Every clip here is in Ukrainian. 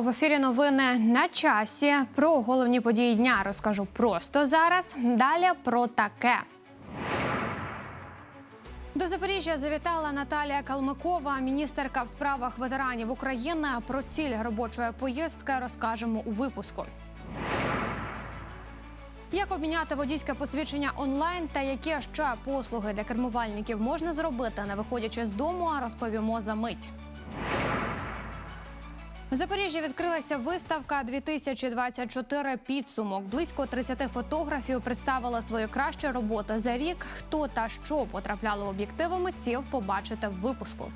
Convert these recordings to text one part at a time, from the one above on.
В ефірі. Новини на часі. Про головні події дня розкажу просто зараз. Далі про таке. До Запоріжжя завітала Наталія Калмикова, міністерка в справах ветеранів України. Про ціль робочої поїздки розкажемо у випуску. Як обміняти водійське посвідчення онлайн та які ще послуги для кермувальників можна зробити, не виходячи з дому, розповімо за мить. В Запоріжжі відкрилася виставка 2024 підсумок. Близько 30 фотографів представила свою кращу роботу за рік. Хто та що потрапляло в об'єктиви митців, побачите в випуску.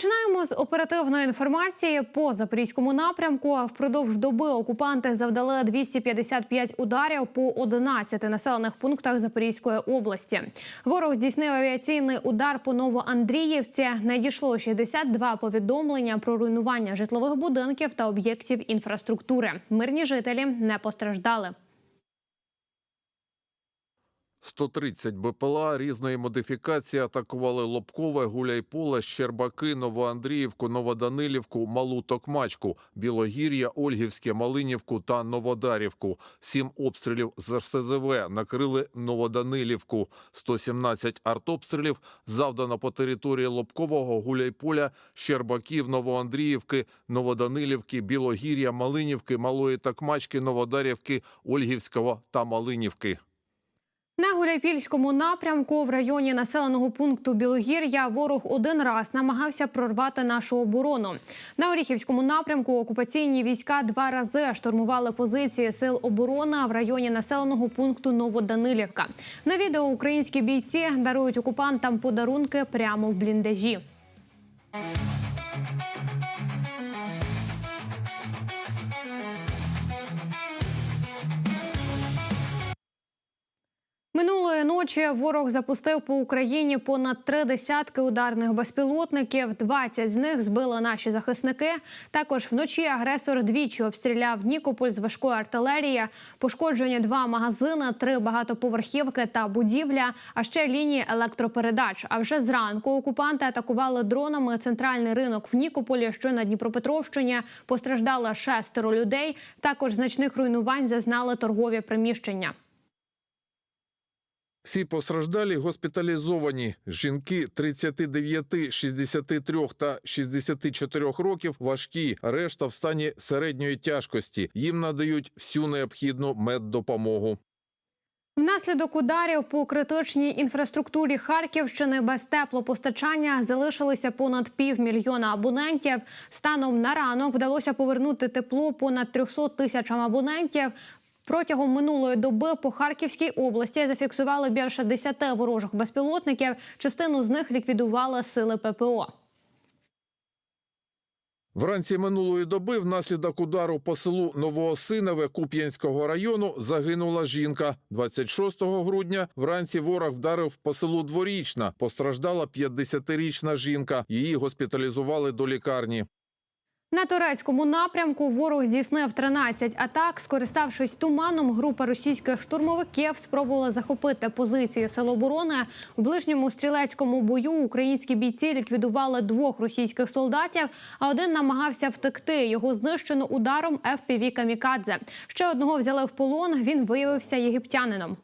Починаємо з оперативної інформації по запорізькому напрямку. Впродовж доби окупанти завдали 255 ударів по 11 населених пунктах Запорізької області. Ворог здійснив авіаційний удар по Новоандріївці. Надійшло 62 повідомлення про руйнування житлових будинків та об'єктів інфраструктури. Мирні жителі не постраждали. 130 БПЛА різної модифікації атакували Лобкове, Гуляйполе, Щербаки, Новоандріївку, Новоданилівку, Малу Токмачку, Білогір'я, Ольгівське, Малинівку та Новодарівку. Сім обстрілів з РСЗВ накрили Новоданилівку. 117 артобстрілів завдано по території Лобкового, Гуляйполя, Щербаків, Новоандріївки, Новоданилівки, Білогір'я, Малинівки, Малої Токмачки, Новодарівки, Ольгівського та Малинівки. На Гуляйпільському напрямку в районі населеного пункту Білогір'я ворог один раз намагався прорвати нашу оборону. На Оріхівському напрямку окупаційні війська два рази штурмували позиції сил оборони в районі населеного пункту Новоданилівка. На відео українські бійці дарують окупантам подарунки прямо в бліндажі. Минулої ночі ворог запустив по Україні понад три десятки ударних безпілотників. 20 з них збили наші захисники. Також вночі агресор двічі обстріляв Нікополь з важкої артилерії. Пошкоджені два магазини, три багатоповерхівки та будівля, а ще лінії електропередач. А вже зранку окупанти атакували дронами центральний ринок в Нікополі, що на Дніпропетровщині. Постраждало шестеро людей. Також значних руйнувань зазнали торгові приміщення. Всі постраждалі госпіталізовані. Жінки 39, 63 та 64 років важкі. Решта в стані середньої тяжкості. Їм надають всю необхідну меддопомогу. Внаслідок ударів по критичній інфраструктурі Харківщини без теплопостачання залишилися понад півмільйона абонентів. Станом на ранок вдалося повернути тепло понад 300 тисячам абонентів. Протягом минулої доби по Харківській області зафіксували більше 10 ворожих безпілотників. Частину з них ліквідували сили ППО. Вранці минулої доби внаслідок удару по селу Новоосинове Куп'янського району загинула жінка. 26 грудня вранці ворог вдарив по селу Дворічна. Постраждала 50-річна жінка. Її госпіталізували до лікарні. На турецькому напрямку ворог здійснив 13 атак. Скориставшись туманом, група російських штурмовиків спробувала захопити позиції сил оборони. У ближньому стрілецькому бою українські бійці ліквідували двох російських солдатів, а один намагався втекти. Його знищено ударом FPV «Камікадзе». Ще одного взяли в полон. Він виявився єгиптянином.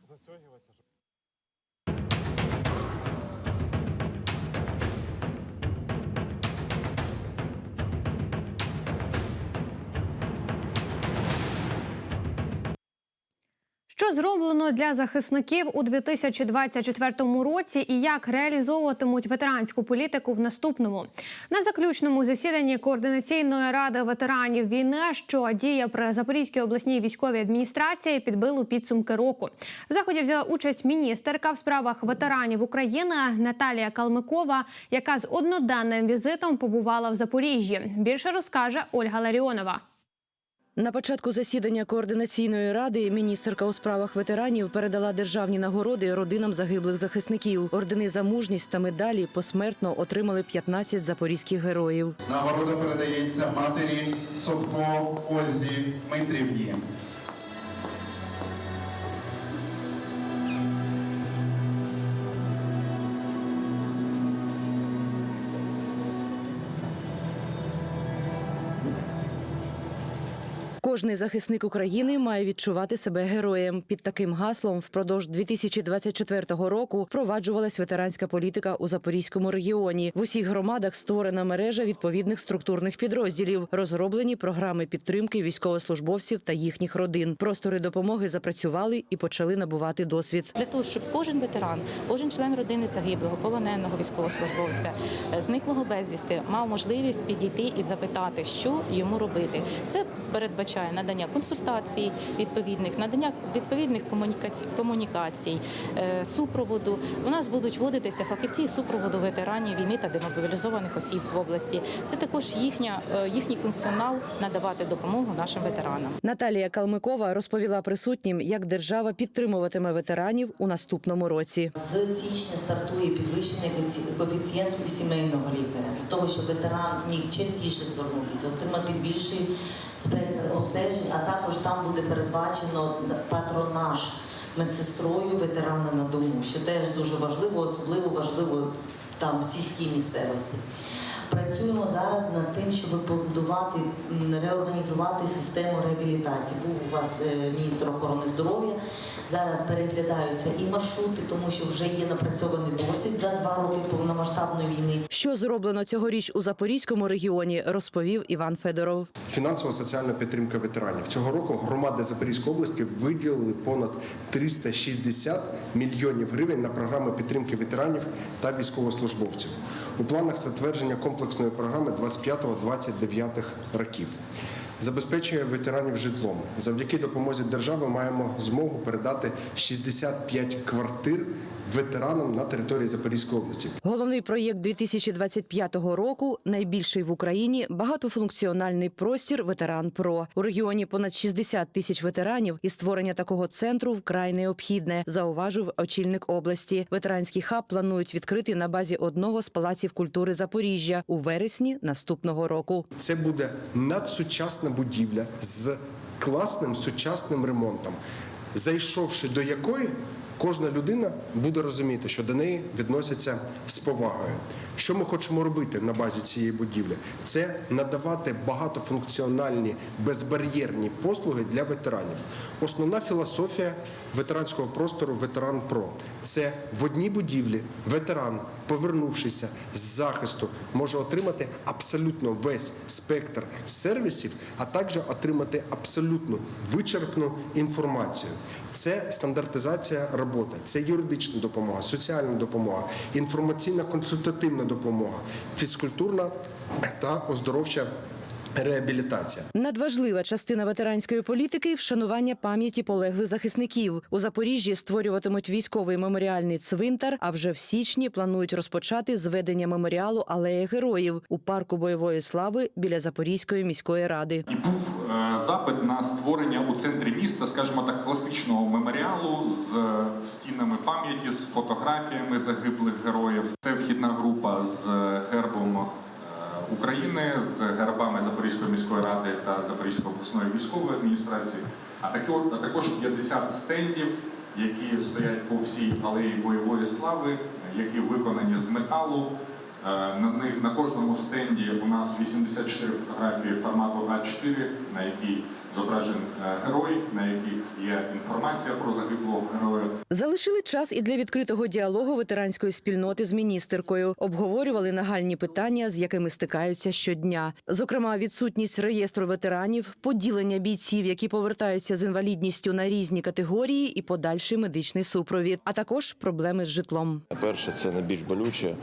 Що зроблено для захисників у 2024 році і як реалізовуватимуть ветеранську політику в наступному на заключному засіданні координаційної ради ветеранів війни, що діє при Запорізькій обласній військовій адміністрації, підбили підсумки року. В заході взяла участь міністерка в справах ветеранів України Наталія Калмикова, яка з одноденним візитом побувала в Запоріжжі. Більше розкаже Ольга Ларіонова. На початку засідання координаційної ради міністерка у справах ветеранів передала державні нагороди родинам загиблих захисників. Ордени за мужність та медалі посмертно отримали 15 запорізьких героїв. Нагорода передається матері Собко Ользі Дмитрівні. Кожний захисник України має відчувати себе героєм. Під таким гаслом впродовж 2024 року впроваджувалась ветеранська політика у Запорізькому регіоні. В усіх громадах створена мережа відповідних структурних підрозділів, розроблені програми підтримки військовослужбовців та їхніх родин. Простори допомоги запрацювали і почали набувати досвід. для того, щоб кожен ветеран, кожен член родини загиблого, полоненого військовослужбовця, е, зниклого безвісти, мав можливість підійти і запитати, що йому робити. Це передбачає надання консультацій відповідних, надання відповідних комунікацій, комунікацій, е, супроводу. У нас будуть вводитися фахівці супроводу ветеранів війни та демобілізованих осіб в області. Це також їхня е, їхній функціонал надавати допомогу нашим ветеранам. Наталія Калмикова розповіла присутнім, як держава підтримуватиме ветеранів у наступному році. З січня стартує підвищений коефіці- коефіцієнт у сімейного лікаря для того, щоб ветеран міг частіше звернутися, отримати більший спектр обстежень, а також там буде передбачено патронаж медсестрою ветерана на дому, що теж дуже важливо, особливо важливо там в сільській місцевості. Працюємо зараз над тим, щоб побудувати, реорганізувати систему реабілітації. Був у вас е, міністр охорони здоров'я. Зараз переглядаються і маршрути, тому що вже є напрацьований досвід за два роки повномасштабної війни. Що зроблено цьогоріч у Запорізькому регіоні, розповів Іван Федоров. Фінансово-соціальна підтримка ветеранів цього року громади Запорізької області виділили понад 360 мільйонів гривень на програми підтримки ветеранів та військовослужбовців. У планах затвердження комплексної програми 25-29 років. Забезпечує ветеранів житлом. Завдяки допомозі держави маємо змогу передати 65 квартир ветеранам на території Запорізької області. Головний проєкт 2025 року найбільший в Україні багатофункціональний простір Ветеран Про у регіоні понад 60 тисяч ветеранів, і створення такого центру вкрай необхідне, зауважив очільник області. Ветеранський хаб планують відкрити на базі одного з палаців культури Запоріжжя у вересні наступного року. Це буде надсучасна будівля з класним сучасним ремонтом, зайшовши до якої кожна людина буде розуміти, що до неї відносяться з повагою. Що ми хочемо робити на базі цієї будівлі? Це надавати багатофункціональні безбар'єрні послуги для ветеранів. Основна філософія ветеранського простору Ветеран Про це в одній будівлі ветеран, повернувшися з захисту, може отримати абсолютно весь спектр сервісів, а також отримати абсолютно вичерпну інформацію. Це стандартизація роботи, це юридична допомога, соціальна допомога, інформаційно-консультативна допомога, фізкультурна та оздоровча реабілітація. Надважлива частина ветеранської політики вшанування пам'яті полеглих захисників. У Запоріжжі створюватимуть військовий меморіальний цвинтар. А вже в січні планують розпочати зведення меморіалу алеї героїв у парку бойової слави біля Запорізької міської ради. І був е, запит на створення у центрі міста, скажімо так, класичного меморіалу з стінами пам'яті, з фотографіями загиблих героїв. Це вхідна група з гербом е, України, з гербами Запорізької міської ради та Запорізької обласної військової адміністрації, а також, а також 50 стендів, які стоять по всій алеї бойової слави, які виконані з металу. Е, На них на кожному стенді у нас 84 фотографії формату А4, на якій зображен е, герой, на яких є інформація про загиблого героя. Залишили час і для відкритого діалогу ветеранської спільноти з міністеркою. Обговорювали нагальні питання, з якими стикаються щодня. Зокрема, відсутність реєстру ветеранів, поділення бійців, які повертаються з інвалідністю на різні категорії, і подальший медичний супровід, а також проблеми з житлом. Перше, це найбільш болюче.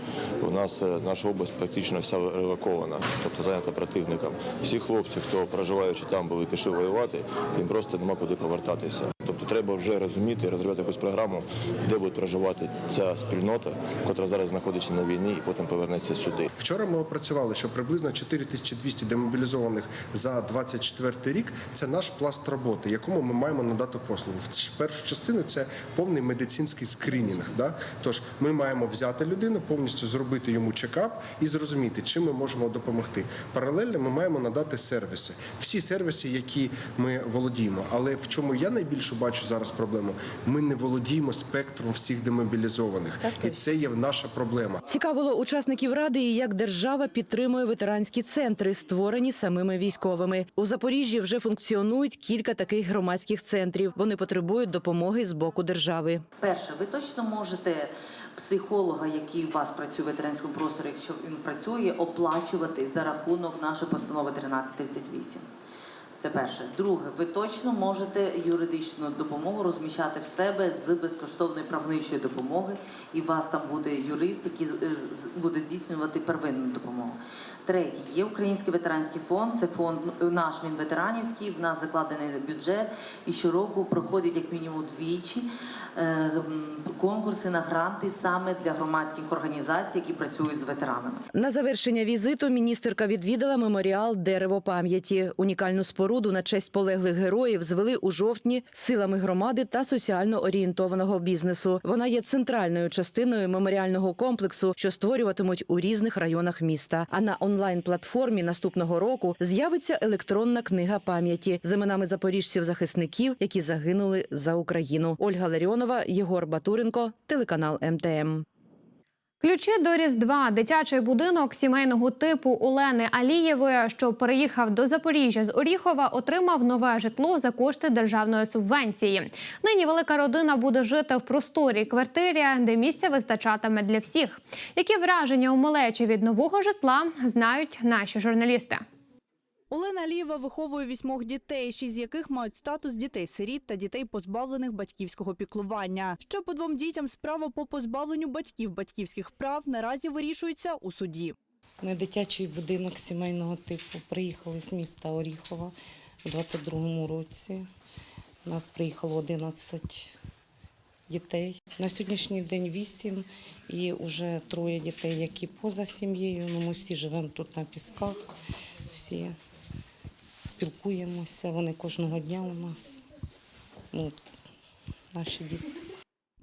У нас наша область практично вся релокована, тобто зайнята противником. Всі хлопці, хто проживаючи там, були пішли воювати, їм просто нема куди повертатися. Тобто треба вже розуміти, розробляти якусь програму, де буде проживати ця спільнота, яка зараз знаходиться на війні і потім повернеться сюди. Вчора ми опрацювали, що приблизно 4200 демобілізованих за 24 рік це наш пласт роботи, якому ми маємо надати послугу. В першу частину це повний медицинський скринінг. Да? Тож ми маємо взяти людину, повністю зробити йому чекап і зрозуміти, чим ми можемо допомогти. Паралельно ми маємо надати сервіси, всі сервіси, які ми володіємо. Але в чому я найбільшу бачу бачу зараз проблему. Ми не володіємо спектром всіх демобілізованих, і це є наша проблема. Цікавило учасників ради, і як держава підтримує ветеранські центри, створені самими військовими. У Запоріжжі вже функціонують кілька таких громадських центрів. Вони потребують допомоги з боку держави. Перше, ви точно можете психолога, який у вас працює в ветеранському просторі, якщо він працює, оплачувати за рахунок нашої постанови 1338. Це перше. Друге, ви точно можете юридичну допомогу розміщати в себе з безкоштовної правничої допомоги, і у вас там буде юрист, який буде здійснювати первинну допомогу. Третє, є Український ветеранський фонд, це фонд ну, наш мінветеранівський, в нас закладений бюджет, і щороку проходять як мінімум двічі е, конкурси на гранти саме для громадських організацій, які працюють з ветеранами. На завершення візиту міністерка відвідала меморіал Дерево пам'яті. Унікальну споруду на честь полеглих героїв звели у жовтні силами громади та соціально орієнтованого бізнесу. Вона є центральною частиною меморіального комплексу, що створюватимуть у різних районах міста. А на онлайн-платформі наступного року з'явиться електронна книга пам'яті з іменами запоріжців-захисників, які загинули за Україну. Ольга Ларіонова, Єгор Батуренко, телеканал МТМ. Ключі до Різдва дитячий будинок сімейного типу Олени Алієвої, що переїхав до Запоріжжя з Оріхова, отримав нове житло за кошти державної субвенції. Нині велика родина буде жити в просторій квартирі, де місця вистачатиме для всіх. Які враження у малечі від нового житла знають наші журналісти. Олена Алієва виховує вісьмох дітей, шість з яких мають статус дітей-сиріт та дітей, позбавлених батьківського піклування. Ще по двом дітям справа по позбавленню батьків батьківських прав наразі вирішується у суді. Ми дитячий будинок сімейного типу приїхали з міста Оріхова у 22-му році. У нас приїхало 11 дітей. На сьогоднішній день 8 і вже троє дітей, які поза сім'єю. Ну, ми всі живемо тут на пісках, всі спілкуємося. Вони кожного дня у нас. Ну, наші діти.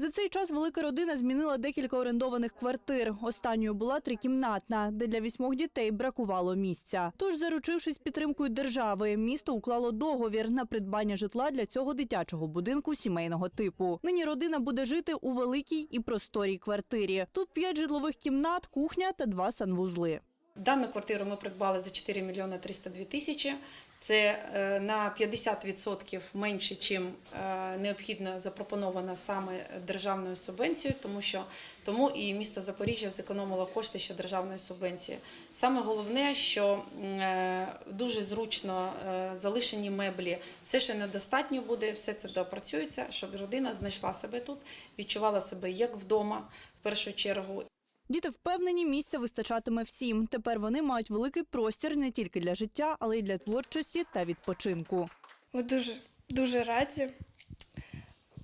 За цей час велика родина змінила декілька орендованих квартир. Останньою була трикімнатна, де для вісьмох дітей бракувало місця. Тож, заручившись підтримкою держави, місто уклало договір на придбання житла для цього дитячого будинку сімейного типу. Нині родина буде жити у великій і просторій квартирі. Тут п'ять житлових кімнат, кухня та два санвузли. Дану квартиру ми придбали за 4 мільйони 302 тисячі. Це е, на 50% менше, чим е, необхідно запропоновано саме державною субвенцією, тому що тому і місто Запоріжжя зекономило кошти ще державної субвенції. Саме головне, що е, дуже зручно залишені меблі, все ще недостатньо буде, все це допрацюється, щоб родина знайшла себе тут, відчувала себе як вдома в першу чергу, Діти впевнені, місця вистачатиме всім. Тепер вони мають великий простір не тільки для життя, але й для творчості та відпочинку. Ми дуже дуже раді.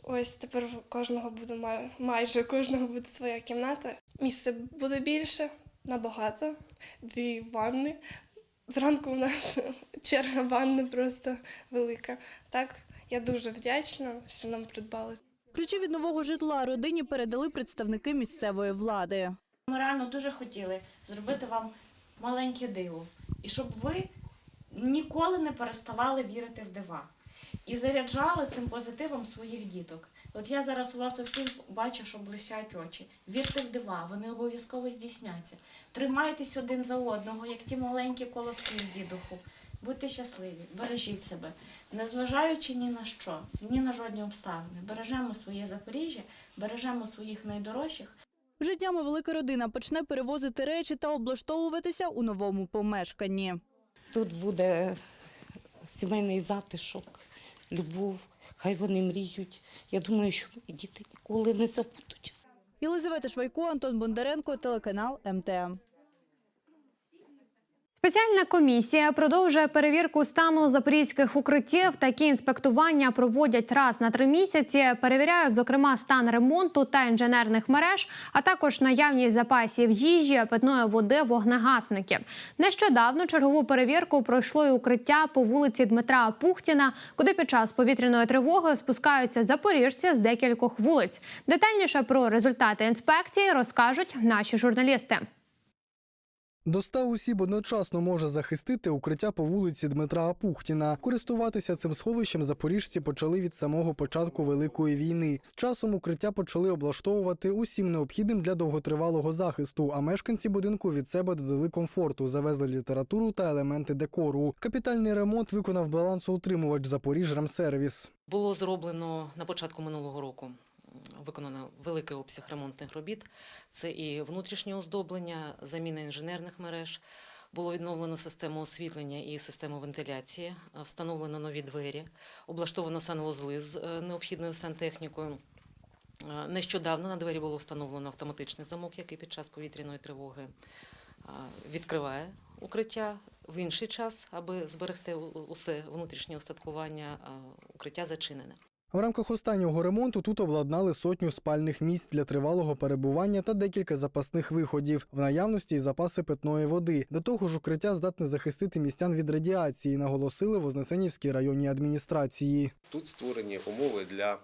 Ось тепер у кожного буде май- майже у кожного буде своя кімната. Місце буде більше, набагато. Дві ванни. Зранку у нас черга ванни просто велика. Так, я дуже вдячна, що нам придбали. Ключі від нового житла родині передали представники місцевої влади. Ми реально дуже хотіли зробити вам маленьке диво, і щоб ви ніколи не переставали вірити в дива і заряджали цим позитивом своїх діток. От я зараз у вас у всіх бачу, що блищать очі. Вірте в дива, вони обов'язково здійсняться. Тримайтесь один за одного, як ті маленькі колоски в дідуху. Будьте щасливі, бережіть себе, незважаючи ні на що, ні на жодні обставини. Бережемо своє Запоріжжя, бережемо своїх найдорожчих. Вже днями велика родина почне перевозити речі та облаштовуватися у новому помешканні. Тут буде сімейний затишок, любов, хай вони мріють. Я думаю, що діти ніколи не забудуть. Єлизавета Швайко, Антон Бондаренко, телеканал МТМ. Спеціальна комісія продовжує перевірку стану запорізьких укриттів. Такі інспектування проводять раз на три місяці. Перевіряють, зокрема, стан ремонту та інженерних мереж, а також наявність запасів їжі, питної води, вогнегасників. Нещодавно чергову перевірку пройшло і укриття по вулиці Дмитра Пухтіна, куди під час повітряної тривоги спускаються запоріжці з декількох вулиць. Детальніше про результати інспекції розкажуть наші журналісти. До 100 осіб одночасно може захистити укриття по вулиці Дмитра Апухтіна. Користуватися цим сховищем запоріжці почали від самого початку Великої війни. З часом укриття почали облаштовувати усім необхідним для довготривалого захисту, а мешканці будинку від себе додали комфорту, завезли літературу та елементи декору. Капітальний ремонт виконав балансоутримувач Запоріжремсервіс. Було зроблено на початку минулого року. Виконано великий обсяг ремонтних робіт. Це і внутрішнє оздоблення, заміна інженерних мереж. Було відновлено систему освітлення і систему вентиляції, е, встановлено нові двері, облаштовано санвузли з е, необхідною сантехнікою. Е, Нещодавно на двері було встановлено автоматичний замок, який під час повітряної тривоги відкриває укриття в інший час, аби зберегти усе внутрішнє устаткування. Укриття зачинене. В рамках останнього ремонту тут обладнали сотню спальних місць для тривалого перебування та декілька запасних виходів. В наявності й запаси питної води. До того ж, укриття здатне захистити містян від радіації, наголосили в Вознесенівській районній адміністрації. Тут створені умови для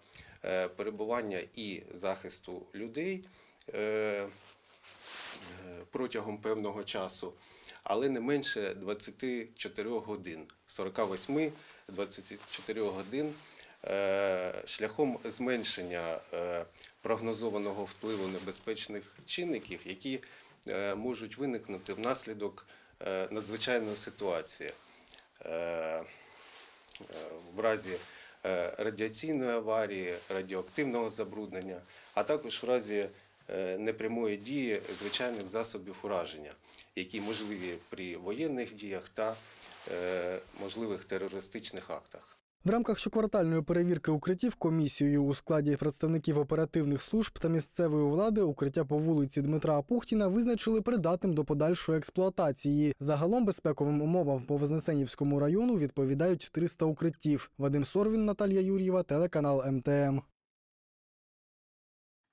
е, перебування і захисту людей е, е, протягом певного часу, але не менше 24 годин, 48-24 годин шляхом зменшення е, прогнозованого впливу небезпечних чинників, які е, можуть виникнути внаслідок е, надзвичайної ситуації. Е, е, в разі е, радіаційної аварії, радіоактивного забруднення, а також в разі е, непрямої дії звичайних засобів ураження, які можливі при воєнних діях та е, можливих терористичних актах. В рамках щоквартальної перевірки укриттів комісією у складі представників оперативних служб та місцевої влади укриття по вулиці Дмитра Апухтіна визначили придатним до подальшої експлуатації. Загалом безпековим умовам по Вознесенівському району відповідають 300 укриттів. Вадим Сорвін, Наталія Юр'єва, телеканал МТМ.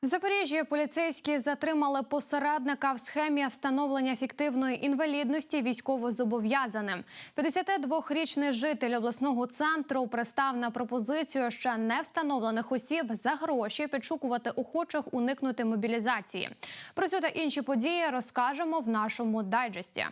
В Запоріжжі поліцейські затримали посередника в схемі встановлення фіктивної інвалідності військовозобов'язаним. 52-річний житель обласного центру пристав на пропозицію ще не встановлених осіб за гроші підшукувати охочих уникнути мобілізації. Про цю та інші події розкажемо в нашому дайджесті.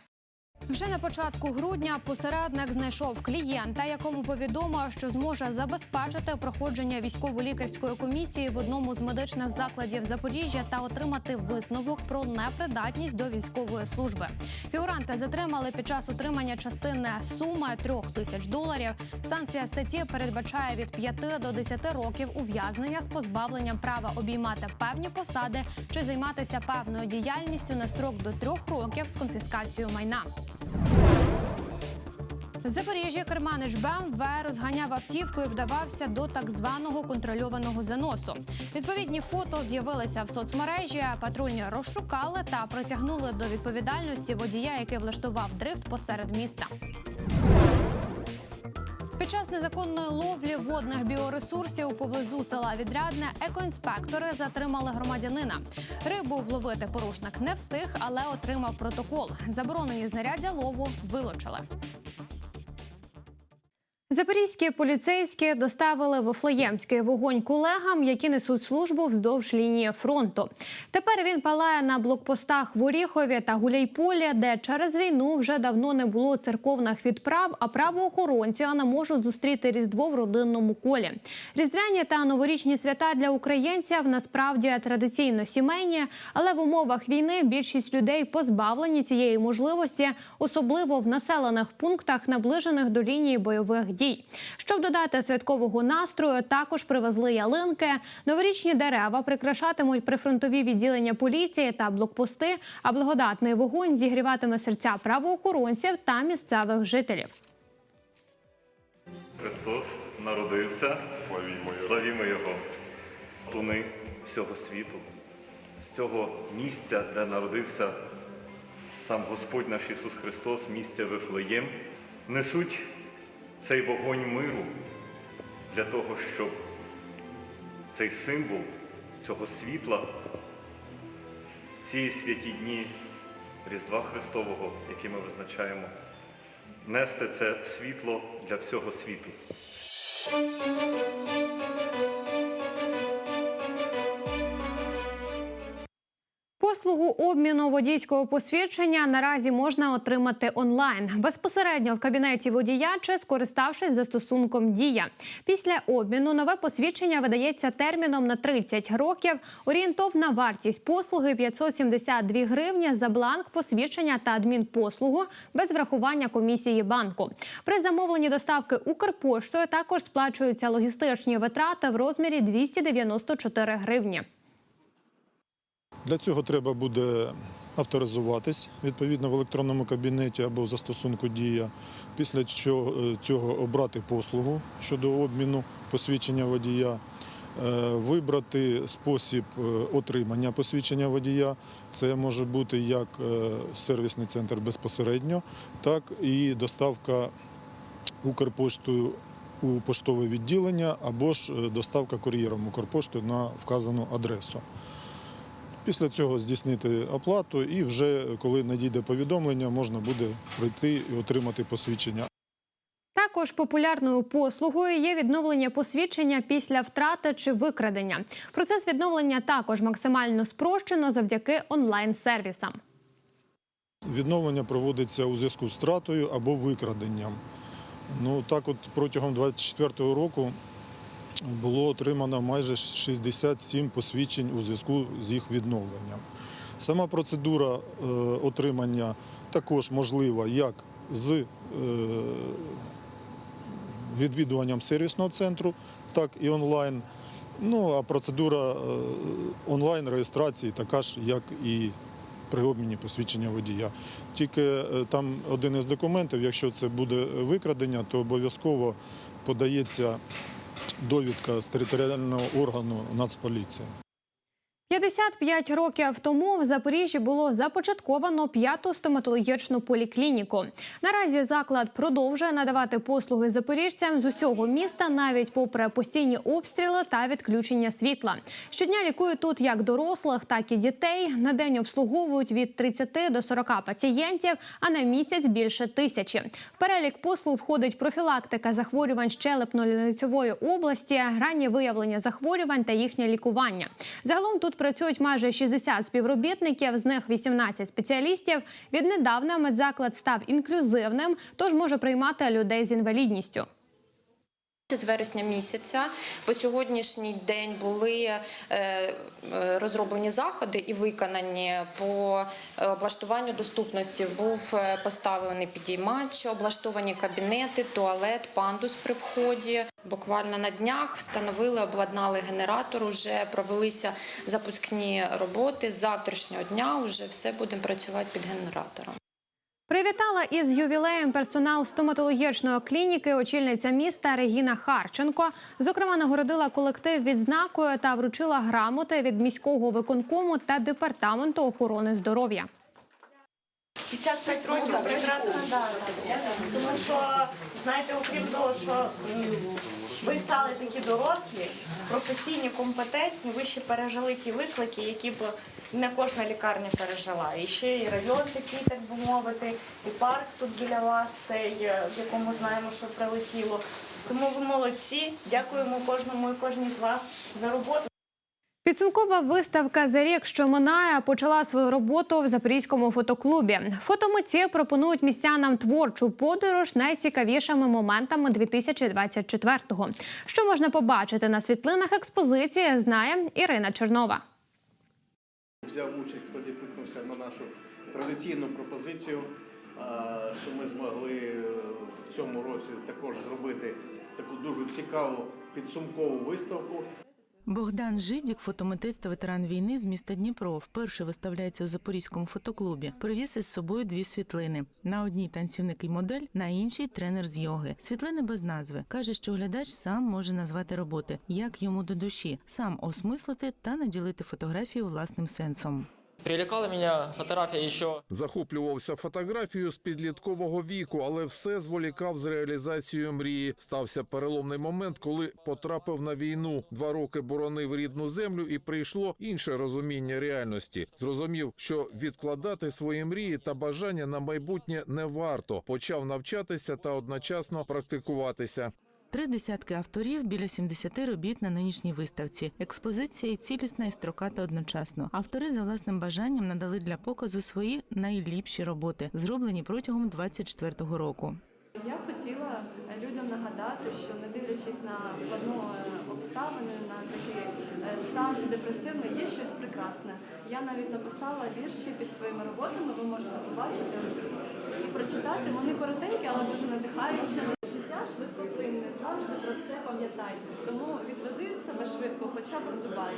Вже на початку грудня посередник знайшов клієнта, якому повідомив, що зможе забезпечити проходження військово-лікарської комісії в одному з медичних закладів Запоріжжя та отримати висновок про непридатність до військової служби. Фігуранта затримали під час отримання частини суми трьох тисяч доларів. Санкція статті передбачає від 5 до 10 років ув'язнення з позбавленням права обіймати певні посади чи займатися певною діяльністю на строк до трьох років з конфіскацією майна. В Запоріжжі керманич БМВ розганяв автівку і вдавався до так званого контрольованого заносу. Відповідні фото з'явилися в соцмережі. Патрульні розшукали та притягнули до відповідальності водія, який влаштував дрифт посеред міста. Під час незаконної ловлі водних біоресурсів поблизу села Відрядне екоінспектори затримали громадянина. Рибу вловити порушник не встиг, але отримав протокол. Заборонені знаряддя лову вилучили. Запорізькі поліцейські доставили вифлеємський вогонь колегам, які несуть службу вздовж лінії фронту. Тепер він палає на блокпостах в Оріхові та Гуляйполі, де через війну вже давно не було церковних відправ, а правоохоронці не можуть зустріти різдво в родинному колі. Різдвяні та новорічні свята для українців насправді традиційно сімейні, але в умовах війни більшість людей позбавлені цієї можливості, особливо в населених пунктах, наближених до лінії бойових дій. Щоб додати святкового настрою, також привезли ялинки. Новорічні дерева прикрашатимуть прифронтові відділення поліції та блокпости. А благодатний вогонь зігріватиме серця правоохоронців та місцевих жителів. Христос народився, славімо Його. Туни всього світу, з цього місця, де народився сам Господь наш Ісус Христос, місця Вифлеєм, несуть цей вогонь миру для того, щоб цей символ цього світла, ці святі дні Різдва Христового, які ми визначаємо, нести це світло для всього світу. Послугу обміну водійського посвідчення наразі можна отримати онлайн безпосередньо в кабінеті водія чи скориставшись застосунком Дія. Після обміну нове посвідчення видається терміном на 30 років. Орієнтовна вартість послуги 572 гривні за бланк посвідчення та адмінпослугу без врахування комісії банку. При замовленні доставки Укрпоштою також сплачуються логістичні витрати в розмірі 294 гривні. Для цього треба буде авторизуватись відповідно в електронному кабінеті або в застосунку Дія. Після е, цього обрати послугу щодо обміну посвідчення водія, е, вибрати спосіб е, отримання посвідчення водія. Це може бути як сервісний центр безпосередньо, так і доставка Укрпоштою у поштове відділення або ж доставка кур'єром Укрпоштою на вказану адресу. Після цього здійснити оплату і вже коли надійде повідомлення, можна буде прийти і отримати посвідчення. Також популярною послугою є відновлення посвідчення після втрати чи викрадення. Процес відновлення також максимально спрощено завдяки онлайн-сервісам. Відновлення проводиться у зв'язку з втратою або викраденням. Ну так, от протягом 2024 року було отримано майже 67 посвідчень у зв'язку з їх відновленням. Сама процедура е, отримання також можлива як з е, відвідуванням сервісного центру, так і онлайн. Ну а процедура е, онлайн реєстрації така ж, як і при обміні посвідчення водія. Тільки там один із документів, якщо це буде викрадення, то обов'язково подається довідка з територіального органу Нацполіції. 55 років тому в Запоріжжі було започатковано п'яту стоматологічну поліклініку. Наразі заклад продовжує надавати послуги запоріжцям з усього міста, навіть попри постійні обстріли та відключення світла. Щодня лікують тут як дорослих, так і дітей. На день обслуговують від 30 до 40 пацієнтів, а на місяць більше тисячі. Перелік послуг входить профілактика захворювань щелепно-ліцевої області, раннє виявлення захворювань та їхнє лікування. Загалом тут працюють майже 60 співробітників, з них 18 спеціалістів. Віднедавна медзаклад став інклюзивним, тож може приймати людей з інвалідністю. З вересня місяця по сьогоднішній день були е, е, розроблені заходи і виконані по е, облаштуванню доступності. Був поставлений підіймач, облаштовані кабінети, туалет, пандус при вході. Буквально на днях встановили, обладнали генератор. Уже провелися запускні роботи. З завтрашнього дня вже все будемо працювати під генератором. Привітала із ювілеєм персонал стоматологічної клініки очільниця міста Регіна Харченко. Зокрема, нагородила колектив відзнакою та вручила грамоти від міського виконкому та департаменту охорони здоров'я. 55 років прекрасна дата. Тому що, знаєте, окрім того, що ви стали такі дорослі, професійні, компетентні, ви ще пережили ті виклики, які б не кожна лікарня пережила. І ще і район такий, так би мовити, і парк тут біля вас, цей, е, в якому знаємо, що прилетіло. Тому ви молодці. Дякуємо кожному і кожній з вас за роботу. Підсумкова виставка за рік, що минає, почала свою роботу в Запорізькому фотоклубі. Фотомитці пропонують містянам творчу подорож найцікавішими моментами 2024-го. Що можна побачити на світлинах експозиції, знає Ірина Чернова. взяв участь, хто відкликнувся на нашу традиційну пропозицію, що ми змогли е, в цьому році також зробити таку дуже цікаву підсумкову виставку. Богдан Жидік, фотомитець та ветеран війни з міста Дніпро, вперше виставляється у Запорізькому фотоклубі. Привіз із собою дві світлини. На одній танцівник і модель, на іншій тренер з йоги. Світлини без назви. Каже, що глядач сам може назвати роботи, як йому до душі, сам осмислити та наділити фотографію власним сенсом. Привлекала меня фотография еще Захоплювався фотографією з підліткового віку, але все зволікав з реалізацією мрії. Стався переломний момент, коли потрапив на війну. Два роки боронив рідну землю, і прийшло інше розуміння реальності. Зрозумів, що відкладати свої мрії та бажання на майбутнє не варто. Почав навчатися та одночасно практикуватися. Три десятки авторів, біля 70 робіт на нинішній виставці. Експозиція цілісна і строката одночасно. Автори за власним бажанням надали для показу свої найліпші роботи, зроблені протягом 24-го року. Я хотіла людям нагадати, що не дивлячись на складну е, обставини, на такий е, стан депресивний, є щось прекрасне. Я навіть написала вірші під своїми роботами, ви можете побачити і прочитати. Вони коротенькі, але дуже надихаючі. Життя швидкоплинне, завжди про це пам'ятай. Тому відвези себе швидко, хоча б в Дубай.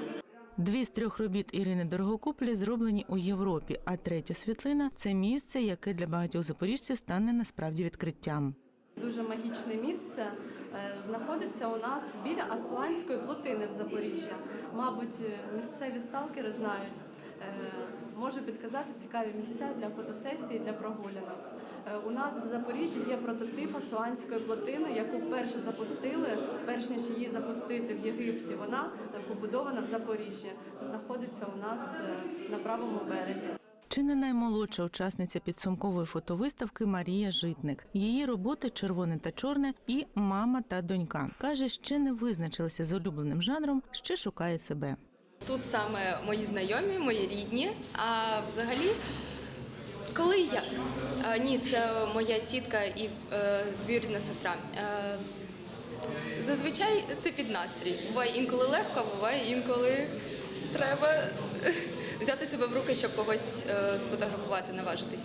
Дві з трьох робіт Ірини Дорогокуплі зроблені у Європі, а третя світлина це місце, яке для багатьох запоріжців стане насправді відкриттям. Дуже магічне місце е, знаходиться у нас біля Асуанської плотини в Запоріжжі. Мабуть, е, місцеві сталкери знають. Е, Можу підказати цікаві місця для фотосесії, для прогулянок. Е, У нас в Запоріжжі є прототип Асуанської плотини, яку вперше запустили, перш ніж її запустити в Єгипті. Вона е, побудована в Запоріжжі, знаходиться у нас е, на правому березі. Чи не наймолодша учасниця підсумкової фотовиставки Марія Житник. Її роботи червоне та чорне і мама та донька. Каже, ще не визначилася з улюбленим жанром, ще шукає себе. Тут саме мої знайомі, мої рідні. А взагалі, коли як? А, ні, це моя тітка і е, двоюрідна сестра. Е, зазвичай це під настрій. Буває інколи легко, а буває інколи треба взяти себе в руки, щоб когось е, сфотографувати, наважитись.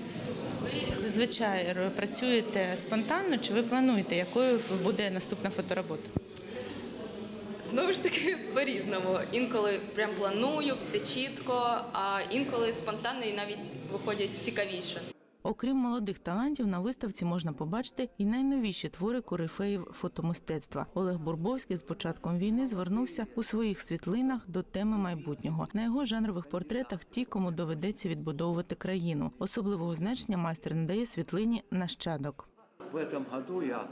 Зазвичай працюєте спонтанно чи ви плануєте, якою буде наступна фоторобота? Знову ж таки, по-різному. Інколи прям планую, все чітко, а інколи спонтанно і навіть виходять цікавіше. Окрім молодих талантів, на виставці можна побачити і найновіші твори корифеїв фотомистецтва. Олег Бурбовський з початком війни звернувся у своїх світлинах до теми майбутнього. На його жанрових портретах ті, кому доведеться відбудовувати країну. Особливого значення майстер надає світлині нащадок. В этом году я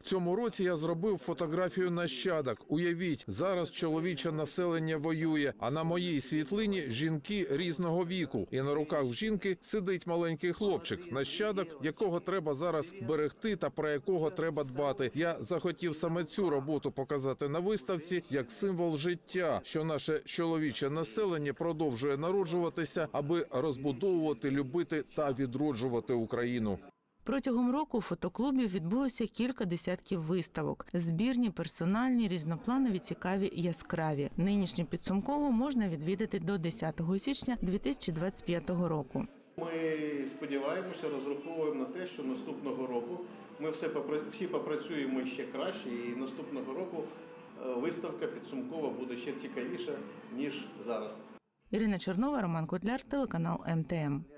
В цьому році я зробив фотографію нащадок. Уявіть, зараз чоловіче населення воює, а на моїй світлині жінки різного віку. І на руках жінки сидить маленький хлопчик, нащадок, якого треба зараз берегти та про якого треба дбати. Я захотів саме цю роботу показати на виставці як символ життя, що наше чоловіче населення продовжує народжуватися, аби розбудовувати, любити та відроджувати Україну. Протягом року у фотоклубі відбулося кілька десятків виставок: збірні, персональні, різнопланові, цікаві, яскраві. Нинішню підсумкову можна відвідати до 10 січня 2025 року. Ми сподіваємося, розраховуємо на те, що наступного року ми все всі попрацюємо ще краще, і наступного року е, виставка підсумкова буде ще цікавіша ніж зараз. Ірина Чернова, Роман Котляр, телеканал МТМ.